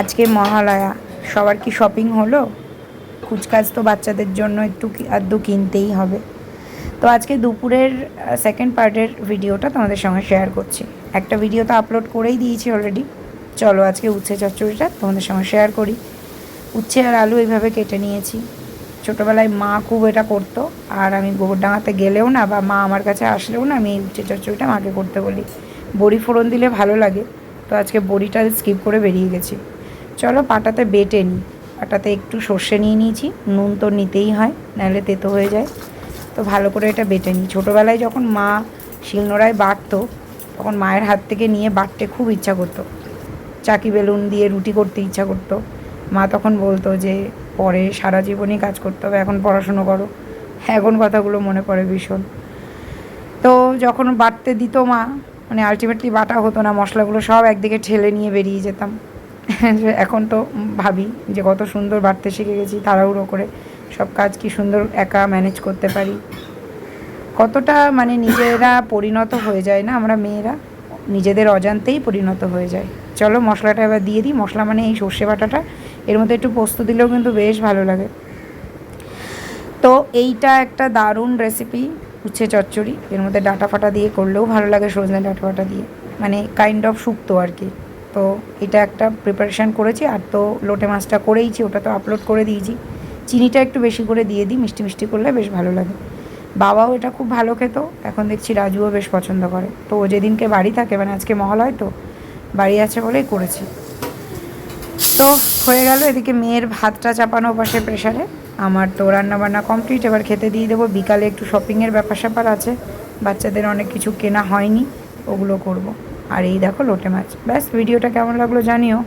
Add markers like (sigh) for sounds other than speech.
আজকে মহালয়া। সবার কি শপিং হলো? কুচকাজ তো বাচ্চাদের জন্য একটু আধটু কিনতেই হবে। তো আজকে দুপুরের সেকেন্ড পার্টের ভিডিওটা তোমাদের সঙ্গে শেয়ার করছি। একটা ভিডিও তো আপলোড করেই দিয়েছি অলরেডি চলো আজকে উচ্ছে চচ্চড়িটা তোমাদের সঙ্গে শেয়ার করি। উচ্ছে আর আলু এইভাবে কেটে নিয়েছি। ছোটোবেলায় মা খুব এটা করতো, আর আমি গোবরডাঙাতে গেলেও না, বা মা আমার কাছে আসলেও না, আমি এই উচ্ছে চচ্চড়িটা মাকে করতে বলি। বড়ি ফোড়ন দিলে ভালো লাগে। তো আজকে বড়িটা স্কিপ করে বেরিয়ে গেছি। চলো পাটাতে বেটে নিই। পাটাতে একটু সর্ষে নিয়ে নিয়েছি, নুন তো নিতেই হয়, নাহলে তেতো হয়ে যায়। তো ভালো করে এটা বেটে নিই। ছোটোবেলায় যখন মা শিলনোড়ায় বাটতো, তখন মায়ের হাত থেকে নিয়ে বাটতে খুব ইচ্ছা করতো। চাকি বেলুন দিয়ে রুটি করতে ইচ্ছা করতো। মা তখন বলতো যে, পরে সারা জীবনই কাজ করতে হবে, এখন পড়াশুনো করো। এখন কথাগুলো মনে পড়ে ভীষণ। তো যখন বাটতে দিত মা মানে আলটিমেটলি বাটা হতো না, মশলাগুলো সব একদিকে ঠেলে নিয়ে বেরিয়ে যেতাম। (laughs) এখন তো ভাবি যে কত সুন্দর বাড়তে শিখে গেছি, তাড়াহুড়ো করে সব কাজ কি সুন্দর একা ম্যানেজ করতে পারি? কতটা মানে নিজেরা পরিণত হয়ে যায় না, আমরা মেয়েরা নিজেদের অজান্তেই পরিণত হয়ে যায়। চলো মশলাটা এবার দিয়ে দিই, মশলা মানে এই সর্ষে বাটাটা, এর মধ্যে একটু পোস্ত দিলেও কিন্তু বেশ ভালো লাগে। তো এইটা একটা দারুণ রেসিপি উচ্ছে চচ্চড়ি। এর মধ্যে ডাটা ফাটা দিয়ে করলেও ভালো লাগে, সজনে ডাটা ফাটা দিয়ে। মানে কাইন্ড অফ শুক্তো আর কি। তো এটা একটা প্রিপারেশান করেছি আর তো লোটে মাছটা করেইছি, ওটা তো আপলোড করে দিয়েছি। চিনিটা একটু বেশি করে দিয়ে দিই, মিষ্টি মিষ্টি করলে বেশ ভালো লাগে। বাবাও এটা খুব ভালো খেত, এখন দেখছি রাজুও বেশ পছন্দ করে। তো ও যেদিনকে বাড়ি থাকে মানে আজকে মহালয় তো, বাড়ি আছে বলেই করেছি। তো হয়ে গেল এদিকে মেয়ের ভাতটা চাপানো পাশে প্রেশারে আমার তো রান্না বান্না কমপ্লিট এবার খেতে দিয়ে দেবো। বিকালে একটু শপিংয়ের ব্যাপার স্যাপার আছে, বাচ্চাদের অনেক কিছু কেনা হয়নি, ওগুলো করব। আর এই দেখো লোটে মাছ। ব্যাস ভিডিওটা কেমন লাগল জানিও।